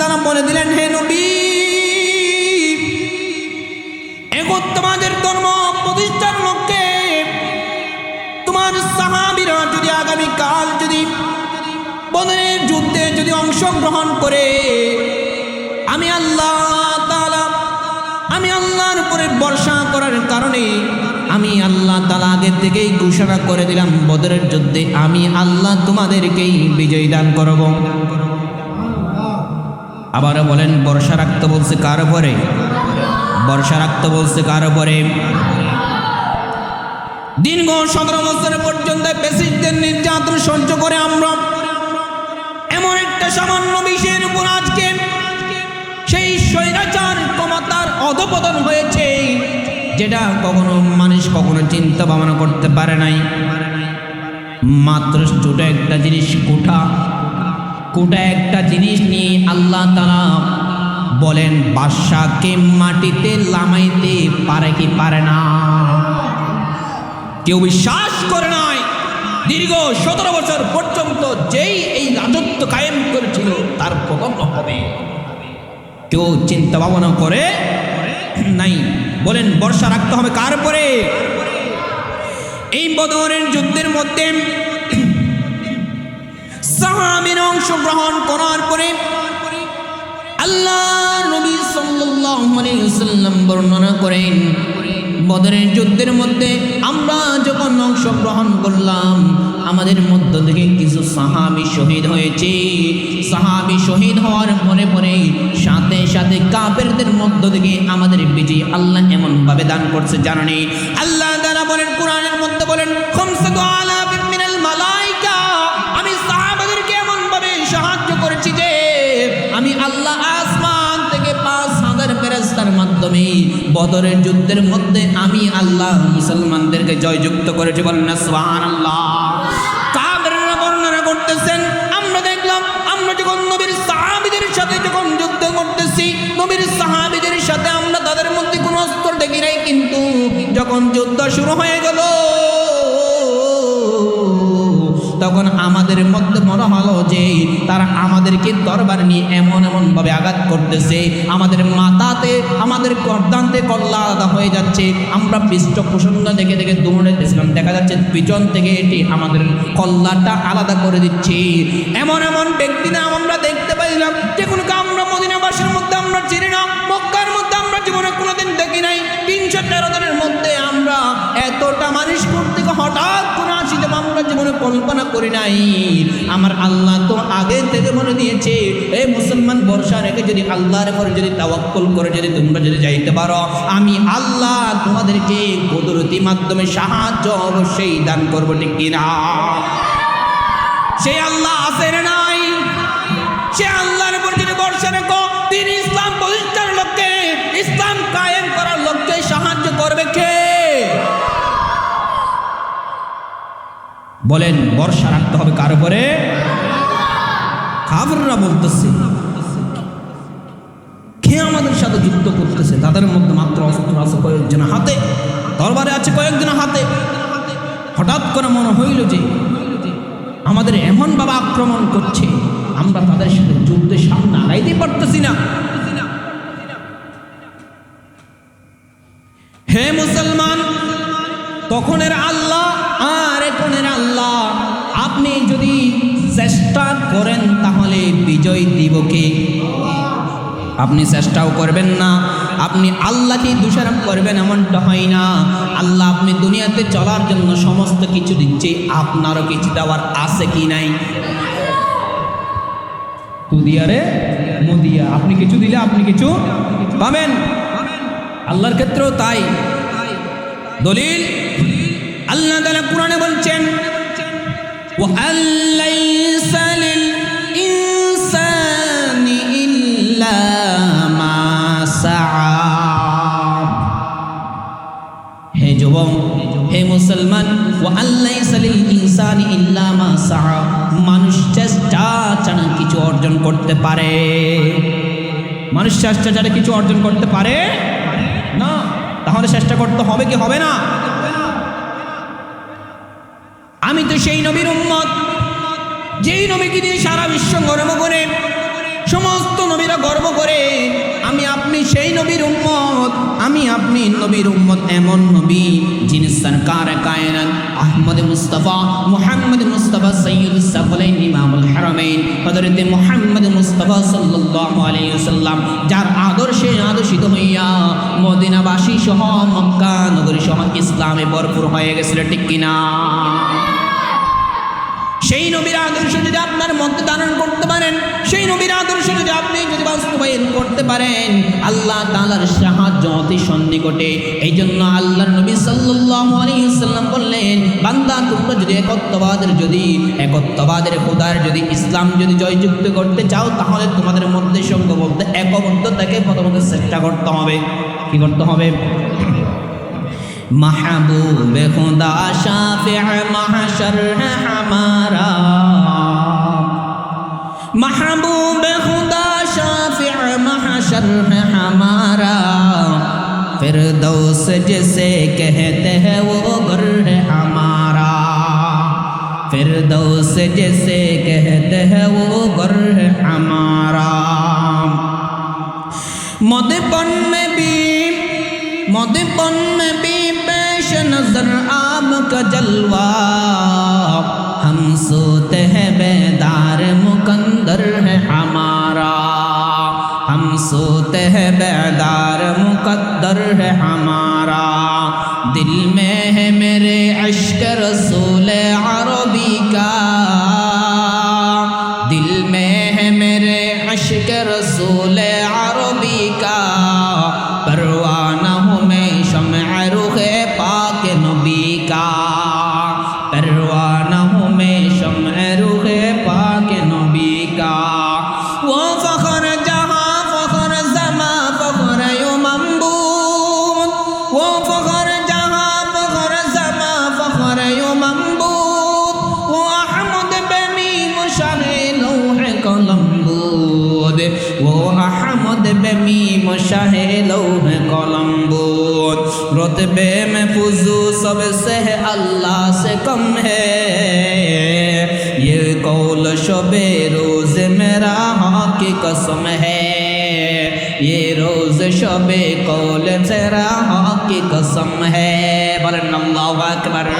তারা বলে দিলেন, হে নবী তোমাদের ধর্ম প্রতিষ্ঠার লক্ষ্যে। তোমার সাহাবিরা যদি আগামী কাল যদি বদরের যুদ্ধে যদি অংশগ্রহণ করে, আমি আল্লাহ আমি আল্লাহর উপরে বর্ষা করার কারণে আমি আল্লাহ তালা আগে থেকেই ঘোষণা করে দিলাম, বদরের যুদ্ধে আমি আল্লাহ তোমাদেরকেই বিজয় দান করব। আবার বলেন, বর্ষা রাখতে বলছে কার উপরে? বর্ষা রাখতে বলছে কার উপরে? দীর্ঘ সতেরো বছর পর্যন্ত বেসিকদের নির্যাতন সহ্য করে আমরা। এমন একটা সামান্য বিষয়ের উপর আজকে সেই স্বৈরাচার ক্ষমতার অধপতন হয়েছে, যেটা কখনো মানুষ কখনো চিন্তা ভাবনা করতে পারে নাই। মাত্র ছোট একটা জিনিস, কোঠা। কোটা একটা জিনিস নিয়ে আল্লাহ তালা বলেন বাদশাকে মাটিতে লামাইতে পারে কি পারে না? কেউ বিশ্বাস করে নাই, দীর্ঘ সতেরো বছর পর্যন্ত যেই এই রাজত্ব কায়েম করেছিল, তার পতন হবে। কেউ চিন্তা ভাবনা করে নাই, বলেন, বর্ষা রাখতে হবে কার পরে? এই বদরের যুদ্ধের মধ্যে অংশগ্রহণ করার পরে আল্লাহ নবী ওয়াসাল্লাম বর্ণনা করেন, বদরের যুদ্ধের মধ্যে আমরা যখন অংশগ্রহণ করলাম, আমাদের মধ্য থেকে কিছু সাহাবি শহীদ হয়েছে। সাহাবি শহীদ হওয়ার পরে পরে সাথে সাথে কাফেরদের মধ্য থেকে আমাদের বিজয় আল্লাহ এমনভাবে দান করছে জানানি আল্লাহ তারা বলেন, কোরআনের মধ্যে বদরের যুদ্ধের মধ্যে আমি আল্লাহ মুসলমানদেরকে জয়যুক্ত করেছি বলেন না, সুবহানাল্লাহ। কাবেররা বর্ণনা করতেছেন, আমরা দেখলাম, আমরা যখন নবীর সাহাবিদের সাথে যখন যুদ্ধ করতেছি, নবীর সাহাবিদের সাথে আমরা তাদের মধ্যে কোনো অস্ত্র দেখি নাই, কিন্তু যখন যুদ্ধ শুরু হয়ে গেল তখন আমাদের মধ্যে মনে হলো যে তারা আমাদেরকে দরবার নিয়ে এমন এমনভাবে আঘাত করতেছে। আমাদের মাথাতে, আমাদের কর্দান্তে কল্লা আলাদা হয়ে যাচ্ছে। আমরা পৃষ্ঠপোষণ দেখে দেখে দৌড়েছিলাম দেখা যাচ্ছে পিছন থেকে এটি আমাদের কল্লাটা আলাদা করে দিচ্ছে। এমন এমন ব্যক্তিরা আমরা দেখতে পাইলাম যে কোনো আমরা কল্পনা করি নাই। আমার আল্লাহ তো আগে থেকে মনে দিয়েছে, এ মুসলমান বর্ষা রেখে যদি আল্লাহর পরে যদি তাওয়াক্কল করে যদি তোমরা যদি যাইতে পারো, আমি আল্লাহ তোমাদেরকে কুদরতি মাধ্যমে সাহায্য অবশ্যই দান করব, ঠিক কিনা? সে আল্লাহ আসেন নাই? সে আল্লাহর বলেন বর্ষা রাখতে হবে কার উপরে? কাবররা বলতেছে, কে আমাদের সাথে যুদ্ধ করতেছে? তাদের মধ্যে মাত্র অস্ত্র আছে কয়েকজন হাতে, দরবারে আছে কয়েকজন হাতে। হঠাৎ করে মনে হইল যে, আমাদের এমনভাবে আক্রমণ করছে, আমরা তাদের সাথে যুদ্ধের সামনে আগাইতে পারতেছি না। হে মুসলমান তখনের আল্লাহ করেন, তাহলে বিজয় দিব কে? আপনি চেষ্টাও করবেন না। আপনি আল্লাহকে দোষারোপ করবেন এমনটা হয় না। আল্লাহ আপনি দুনিয়াতে চলার জন্য সমস্ত কিছু দিচ্ছে। আপনারও কিছু দেওয়ার আছে কি নাই? তুদিয়ারে মদিয়া। আপনি কিছু দিলে আপনি কিছু পাবেন। আল্লাহর ক্ষেত্রেও তাই। দলিল? আল্লাহ তালা পুরাণে বলছেন ও আল্লাহ ইনসান ইল্লামা মানুষ চেষ্টা ছাড়া কিছু অর্জন করতে পারে। মানুষ চেষ্টা ছাড়া কিছু অর্জন করতে পারে না। তাহলে চেষ্টা করতে হবে কি হবে না? আমি তো সেই নবীর উম্মত। যেই নবীকে দিয়ে সারা বিশ্ব গরম করে সমস্ত নবীরা গর্ব করে, আমি আপনি সেই নবীর উম্মত, আমি আপনি নবীর উম্মত এমন নবী যিনি সরকার, কায়নাত, আহমদ মুস্তফা, মুহাম্মদ মুস্তফা সৈয়দ সাফলাইন ইমামুল হারামাইন, হযরতে মুহাম্মদ মুস্তফা সাল্লাল্লাহু আলাইহি ওয়াসাল্লাম, যার আদর্শে আদর্শিত হইয়া মদিনাবাসী সহ মক্কা নগরী সহ ইসলামে ভরপুর হয়ে গেছিল, ঠিক কিনা? মধ্যে ধারণ করতে পারেন, সেই নবীর আদর্শ যদি আপনি যদি বাস্তবায়ন করতে পারেন, আল্লাহ তালার সাহায্য অতি সন্নিকটে। এই জন্য আল্লাহ নবী সাল্লাম বললেন, বান্দা, তোমরা যদি একত্ববাদের যদি, একত্ববাদের খোদার যদি ইসলাম যদি জয়যুক্ত করতে চাও, তাহলে তোমাদের মধ্যে সঙ্গবদ্ধ একবদ্ধতাকে প্রথমত চেষ্টা করতে হবে। কি করতে হবে? মাহবুব খোদা শাফে মাহাশর محبوب خدا شافع محشر ہے ہمارا۔ فردوس جسے کہتے ہیں وہ گر ہے ہمارا۔ فردوس جسے کہتے ہیں وہ گر ہے ہمارا۔ مدپن میں بھی، مدپن میں بھی پیش نظر آپ کا جلوہ۔ کا دل میں ہے میرے عشق رسول عربی کا۔ پروانہ ہوں میں شمع روح پاک نبی کا۔ پروانہ وہ احمد بمیم شاہ لوح بود رتبے میں فضو سب سے اللہ سے کم ہے یہ قول شب روز میرا ہاں کی قسم ہے یہ روز شب قول تیرا ہاں کی قسم ہے برن اللہ اکبر